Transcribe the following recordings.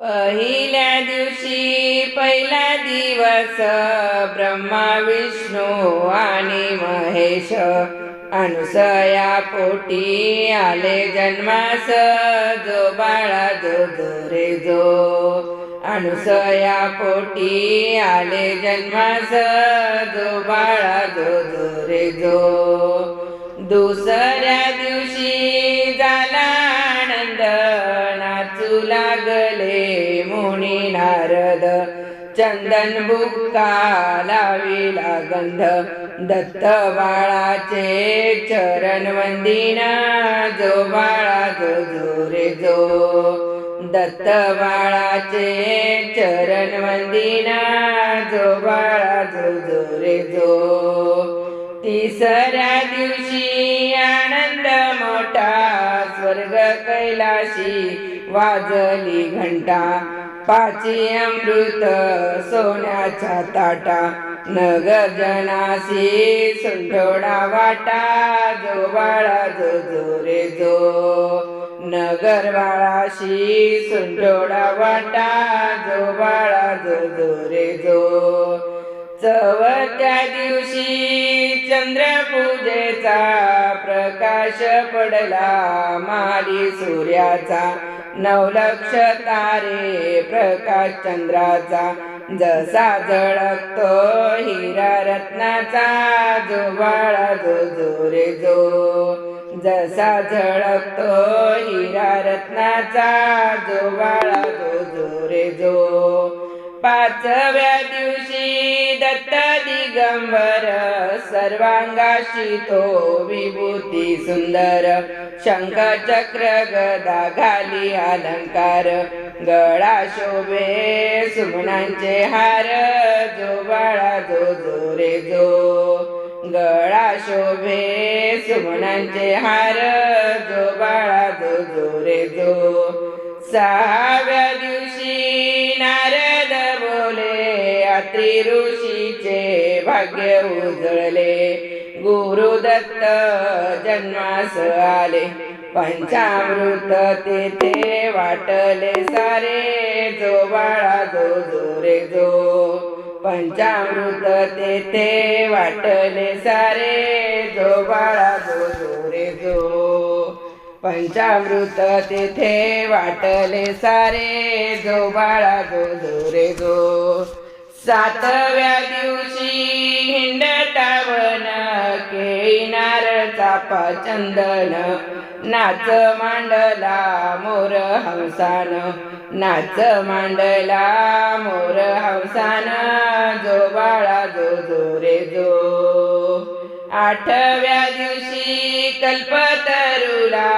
पहिल्या दिवशी पहिला दिवस ब्रह्मा विष्णू आणि महेश अनुसया पोटी आले जन्मास. जो बाळा जो जो जो अनुसया पोटी आले जन्मास. जो बाळा जो जो रे जो दुसऱ्या चंदन बुक्का लाविला गंध. दत्त बाळाचे चरण वंदिना जो बाळा जो जो रे जो. दत्त बाळाचे चरण वंदिना जो बाळा जो जो रे जो. तिसऱ्या दिवशी आनंद मोठा स्वर्ग कैलाशी वाजली घंटा. पाची अमृत सोन्याच्या ताटा नगर जनासी सुंठोडा वाटा जो बाळा जो जो रे जो नगर बाळाशी सुंठोडा वाटा जो बाळा जो जो रे जो चवथ्या दिवशी चंद्रपूजेचा प्रकाश पडला. माली सूर्याचा नवलक्ष तारे प्रकाश चंद्राचा जसा झळकतो हिरा रत्नाचा जो बाळा जो जो रे जो. जसा झळकतो हिरा रत्नाचा जो बाळा जो जो रे जो. पाचव्या दिवशी दिगंबर सर्वांगाशी तो विभूती सुंदर. शंख चक्र गदा घाली अलंकार गळा शोभे सुमनांचे हार. जो बाळा जो जो रे जो गळा शोभे सुमनांचे हार. जो बाळा जो जो रे जो सहाव्या रात्री ऋषीचे भाग्य उजळले. गुरुदत्त जन्मास आले. पंचामृत तेथे वाटले. सारे जो बाळा जो जो रे जो पंचामृत तेथे वाटले. सारे जो बाळा जो जो रे जो पंचामृत तेथे वाटले. सारे जो बाळा जो जो रे जो सातव्या दिवशी हिंडतावन केळी चापा चंदन नाच मांडला मोर हंसान नाच मांडला मोर हंसान जो बाळा जो जो रे जो. आठव्या दिवशी कल्पतरुला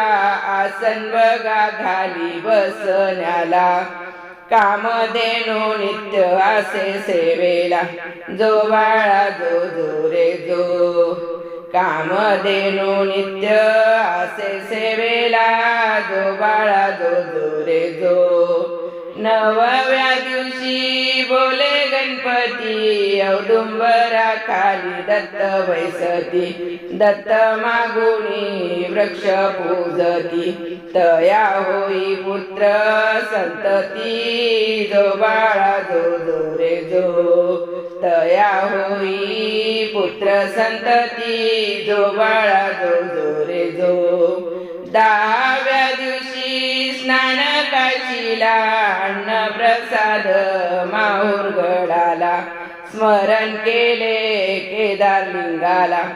आसन बघा घाली बसण्याला. कामधेनो नित्य असे सेवेला. जो बाळा जो जो रे जो. काम देणो नित्य असे सेवेला. जो बाळा जो जो रे जो. नवव्या दिवशी बोले गणपती औदुंबरा खाली दत्त वैसती दत्त मागुणी वृक्ष पूजती. तया होई पुत्र संतती. जो बाळा जो जो रे जो. तया होई पुत्र संतती. जो बाळा जो जो रे जो. दहाव्या दिवशी स्नान काशीला अन्न प्रसाद माहूर गडाला. स्मरण केले केदारलिंगाला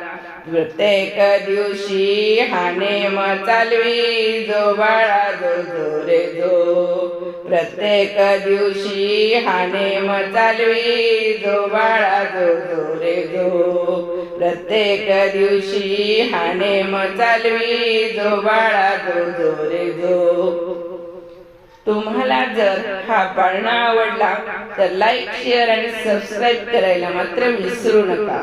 प्रत्येक दिवशी हानेम चालवी जो बाळा जो जो रे जो प्रत्येक दिवशी हानेम चालवी जो बाळा जो जो रे जो प्रत्येक दिवशी हानेम चालवी जो बाळा जो जो रे जो तुम्हाला जर हा पाळणा आवडला तर लाईक शेअर आणि सबस्क्राईब करायला मात्र विसरू नका.